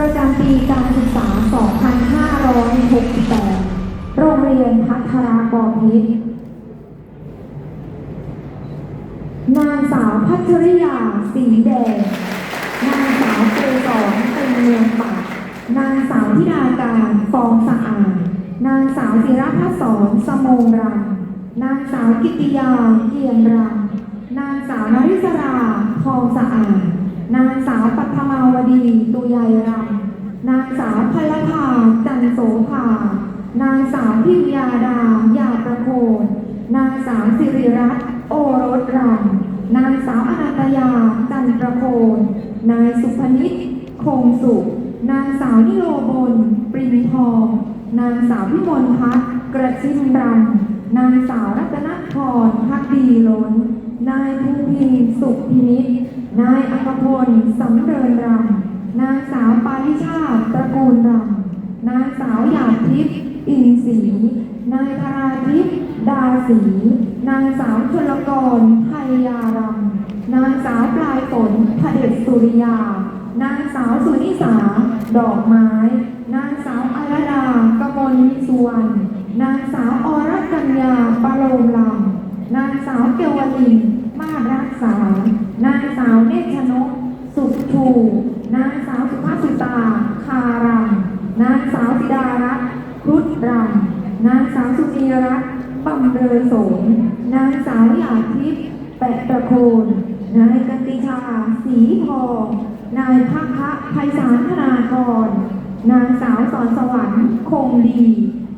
ประจำปีการศึกษา 2568 โรงเรียนพัทรากรพิษนางสาวพัชริยา สีแดง นางสาวเกสรเป็นเมืองปากนางสาวธิดาการฟองสะอาด นางสาวศิรพัฒสอนสมงรัง นางสาวกิติยาเกียงรัง นางสาวนริศราทองสะอาด นางสาวปัทมาวดีตุยายรำนางสาวพลภาจันโสภานางสาวพิมยาดา ยาประโคนนางสาวสิริรัตน์โอรสรำนางสาวอนันตยา จันประโคนนายสุพนิชคงสุข นางสาวนิโรบลปรินทอง นางสาวพิมลพัฒน์กระชิมรำนางสาวรัตนพรพักดีล้น นายภูพีสุขพินิจ นายอัครพลสำเริญรำนางสาวปาริชาตตระกูลรำนางสาวหยาดทิพย์อินศรีนายธาราทิพย์ดาศรีนางสาวชลกรไทยารำนางสาวปลายฝนพเดชสุริยา นางสาวสุนิสา ดอกไม้ นางสาวอารดากมลวิสุวรรณนางสาวอรกัญญาปโลมลำนางสาวเกวลินมาศรักษา นางสาวเนชนกสุขชูนางสาวสุภาสิตา คารังนางสาวธิดารัตน์ครุฑรังนางสาวสุนีรัตน์บำเรอโสมนางสาวหยาทิพย์แปะประโคนนายกันติชาสีทอง นายพักคะไพศาลธนากร นางสาวสอนสวรรค์คงดี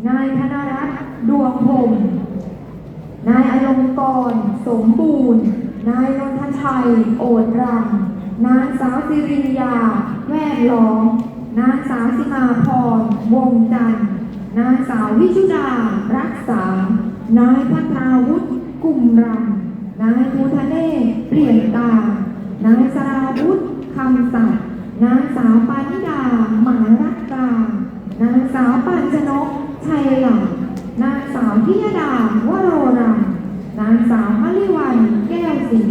นายธนรัตน์ดวงพรมนายอลงกรณ์สมบูรณ์ นายนนทชัย โอดรัง นางสาวสิริยา แวดล้อม นางสาวสิมาพร วงจันทร์ นางสาววิชุดา รักษา นายพัทราวุฒิกลุ่มรัง นายภูทะเนศเปลี่ยนตา นายสราวุฒิคำสัตย์นางสาวปานิดา หมารักกานางสาวปัญชนก ชัยหลังนางสาวพิยดาวโรรัม นางสาวมลิวันแก้วศรี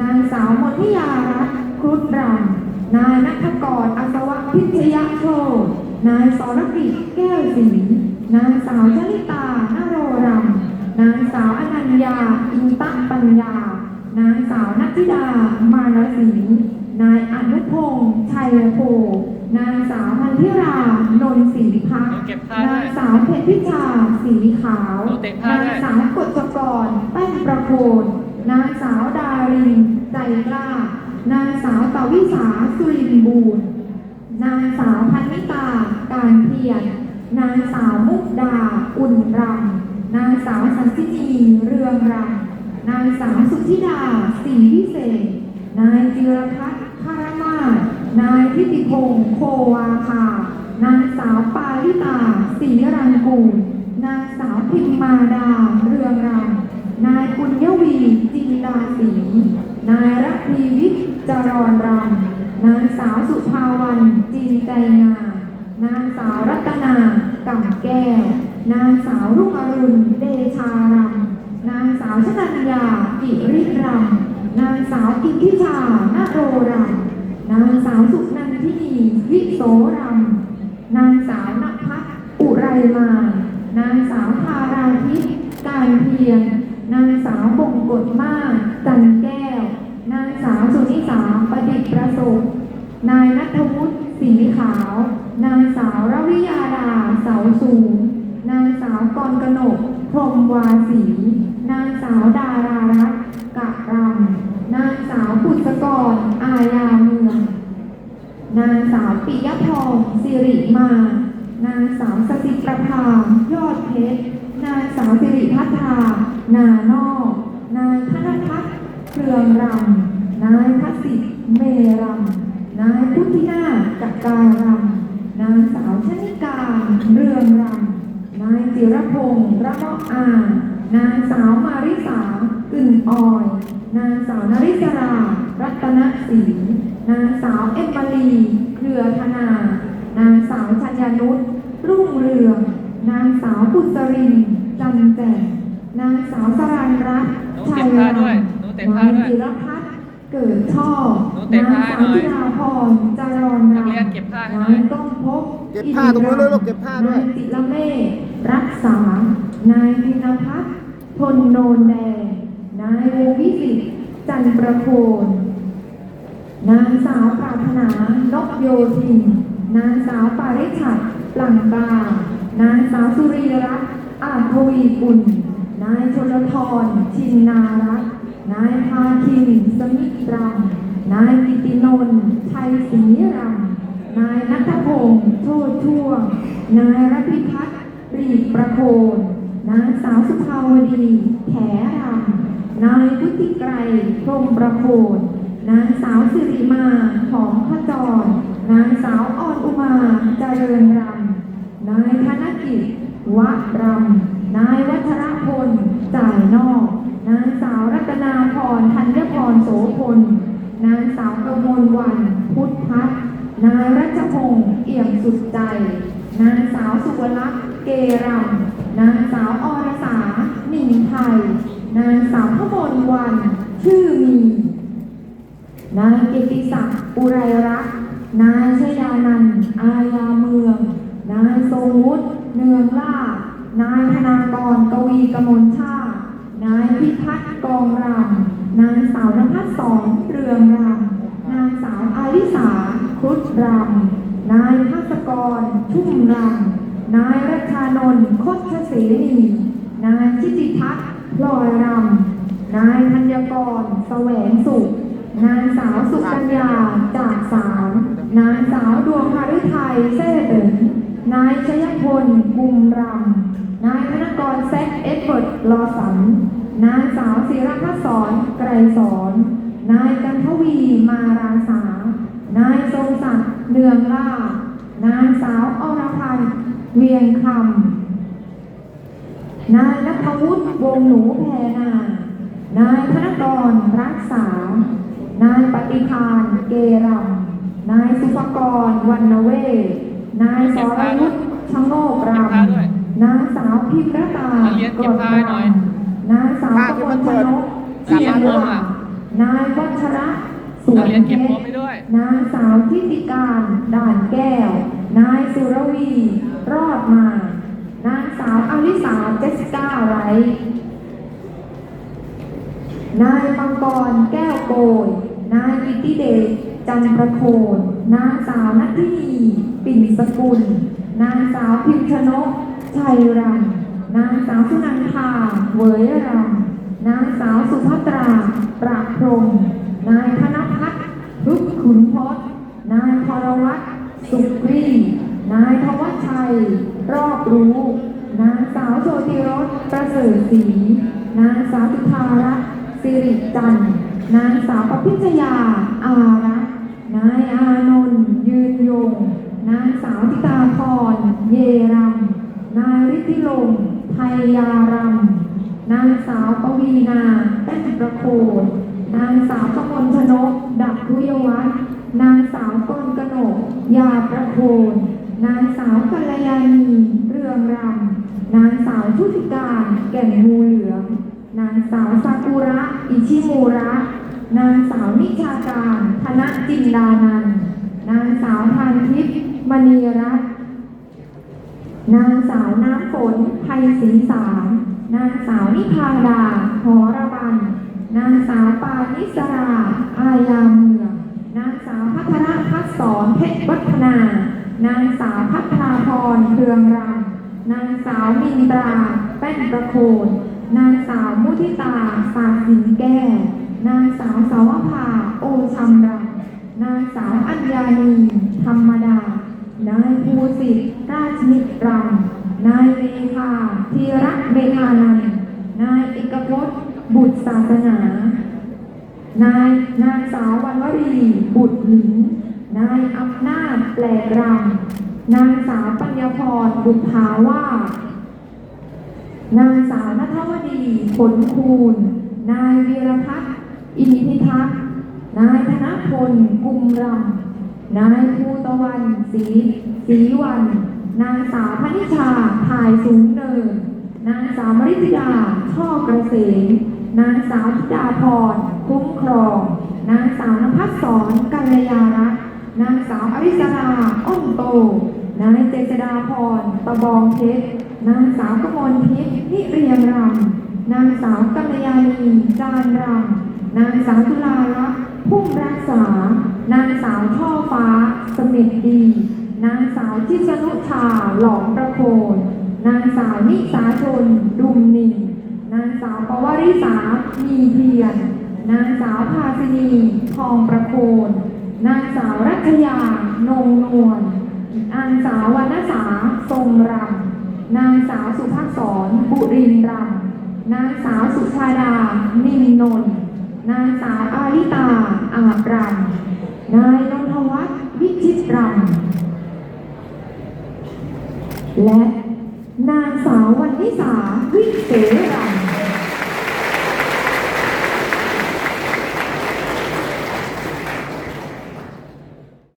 นางสาวมนทิยารัตน์ครุฑรัมนายนัทกรอัศวะพิชยโชตนายสรกิจแก้วศรีนางสาวชลิตานโรรัมนางสาวอนัญญาอินตปัญญา นางสาวนัทธิดามานศรีนายอนุพงษ์ชัยโพ นางสาวพันธิรานนศรีพักเก็บผ้าด้วยนางสาวเพชรพิชาสีขาวโน้ตเตะผ้านางด้วยสาวกฎจกรแป้นประโคนนางสาวดารินใจกล้านางสาวตวิสาสุรินบูรณ์นางสาวพันนิตาการเพียรนางสาวมุกดาอุ่นรำนางสาวสันตินีเรืองรำนางสาวสุธิดาสีวิเศษ นายจิรพัฒน์คารมาศ นายทิติพงศ์โควาคานางสาวปาลิตาศรีรังกูลนางสาวพิมมาดา เรืองรำนายปุญญวีจินดาศรีนายรัพีวิทย์จรรรำนางสาวสุภาวันจีนใจงามนางสาวรัตนากำแก้ว นางสาวรุ่งอรุณเดชารำนางสาวชนัญญากิริรำนางสาวกินทิชานโรรำ นางสาวสุนันทินีวิโสรำนางสาวนภัสอุไรมา นางสาวทาราทิพย์การเพียรนางสาวบงกฎมาจันแก้ว นางสาวสุนิสาประดิษฐ์ประสบนายนัทวุฒิสีขาว นางสาวรวิยาดาเสาสูง นางสาวกรกนกพรมวาสี นางสาวดารารัตกะรำนางสาวปุษกร อายาเมือง นางสาวปิยพรสิริมา นางสาวสติประภายอดเพชร นางสาวสิริพัฒรานานอก นายธนพัฒน์เครืองรำนายพัสิทธิ์เมรำนายพุทธินาจักการำนางสาวชนิการเรืองรำนายจิรพงศ์ระเมาอา นางสาวมาริสาอึ่งออย นางสาวนริศรา รัตนศรี นางสาวเอ็มมาลีเครือธนา นางสาวชัญญานุชรุ่งเรือง นางสาวบุษรินจันแจ่มนางสาวสรันรัตน์หนูเตะผ้าด้วยหนูเตะผ้าด้วยนางจิรพัฒน์เกิดชอบหนูเตะนางผ้าสาวหน่อยธิดาพรจารอนนัรักตเรียนน์เก็บผ้าให้หน่นาอยยบผ้าตรงนู้นด้วยลูกเก็บผ้าด้วยนายจิตรเมธรักษา นายพินพัฒน์พลโนนแดง นายวงวิสิตจันทร์ประโคน นางสาวปรารถนานกโยธิน นางสาวปาริชัดปลั่งกานางสาวสุรีรัตน์อาจทวีกุล นายชลทรชินนารัตน์นายพาคินสมิตรำนายกิตินนท์ชัยศรีรำนายนัทพงศ์โชติช่วง นายรพิพัฒน์รีบประโคนนางสาวสุภาวดี แขรำนายวุฒิไกรพรมประโคน นางสาวสิริมาหอมขจร นางสาวอ่อนอุมาเจริญรำนายธนกิจวะรำนายวัชรพลจ่ายนอก นางสาวรัตนาพรธัญพรโสพล นางสาวกมลวัน พุทธพัฒน์นายรัชพงศ์เอี่ยมสุดใจ นางสาวสุวรักษ์เกรำนางสาวอรสาหนิงไทย นางสาวพมลวัน ชื่อมี นายกิติศักดิ์อุไรรัก นายชยานันอาญาเมือง นายทรงวุฒิเนืองล่า นายธนากรกวีกมลชาตินายพิพัฒน์กองรำนางสาวนภัสสรเรืองรำนางสาวอาริสาครุฑรำนายภาสกร ชุ่มรำนายรัชานนท์โคชเสนีนายชิติทัศน์พลอยรำนายธัญกร แสวงสุข นางสาวสุกัญญาจากสาม นางสาวดวงหฤทัยเซ่เตินนายชยพลบุมรำนายธนกรแซกเอ็ดเวิร์ดลอสัน นางสาวศิรพัฒสอนไกรสอน นายกันทวีมาราสา นายทรงศักดิ์เนืองล่า นางสาวอรพันธ์เวียงคำ นายนัทวุฒิวงหนูแพนา นายธนกรรักษา นายปฏิพานเกรัมนายสุภกรวันเวศนายสรยุทธชโงกรำนางสาวพิมรตากรดรำนางสาวกมลชนกเชียงรานายวัชระสวนักนเรียนเพชรนางสาวทิติการด่านแก้ว นายสุรวี รอดมา นางสาวอลิสาเจสสิก้าไรนายมังกรแก้วโกย นายอิทธิเดชจันทร์ประโคนนางสาวนัทธินีปิ่นสกุลนางสาวพิมชนกชัยรังนางสาวสุนันทาเวยรังนางสาวสุภัตรา ประพรมนายธนพัฒน์รุกขุนพศนายพรวัตรสุกรีนายทวัชชัย รอบรู้ นางสาวโชติรสประเสริฐศรีนางสาวสุธารัตน์สิริจันทร์ นางสาวปพิชยาอารักนายอานนท์ยืนยง นางสาวธิตาพร เยรัมนายฤทธิลงไทยยารำนางสาวปวีนาแป้นประโคนนางสาวกมลชนก ดักทุยวัฒน์นางสาวกลกนก ยาประโคนนางสาวกัลยาณีเรืองรำนางสาวชุติการแก่นงูเหลือง นางสาวซากุระ อิชิมูระ นางสาวนิชาการธนจินดานัน นางสาวทานทิพย์มณีรัตน์นางสาวน้ำฝนไทยศรีสารนางสาวนิพาดาหอระบัน นางสาวปานิสรา อายาเมือง นางสาวพัทรพัฒสอนเพชรวัฒนา นางสาวพัฒนาพรเครืองรำนางสาวมินตราแป้นประโคน นางสาวมุทิตาสาสินแก้ว นางสาวสาวภาโอชำรังนางสาวอัญญานีธรรมดา นายภูสิทธิ์ราชนิรัมย์นายเมธาธีระเมธานันนายเอกพจน์บุตรศาสนา นายนางสาววันวรีบุตรหญิง นายอำนาจแปลกรำนางสาวปัญญาพรบุภาวานางสาวนัทวดีผลคูณ นายวีรพัฒน์ อินพิทักษ์นายธนพลกุมรำนายภูตะวันศรีศรีวัน นางสาวพนิชาถ่ายสูงเนิน นางสาวมริธิดาช่อกระเสมนางสาวธิดาพรคุ้มครอง นางสาวนภัสสรกัลยารักษ์นางสาวอริสราอ้นโต นายเจษดาพรตะบองเพชร นางสาวกมลทิพย์นิเรียงรำนางสาวกัลยาณีจานรำ นางสาวจุฬาลักษณ์พุ่มรักษา นางสาวช่อฟ้าสม็ดดี นางสาวชิสนุชาหลอมประโคนนางสาวนิสาชนดุมนินนางสาวปวริสามีเพียรนางสาวภาสินีทองประโคนนางสาวรัชยานงนวลนางสาววรรณสาทรงรำนางสาวสุภาพสรบุรินทร์รำนางสาวสุชาดานินนนท์ นางสาวอาริตาอาบรันายนนทวัฒน์วิชิตรำและนางสาววันนิสาวิเสรา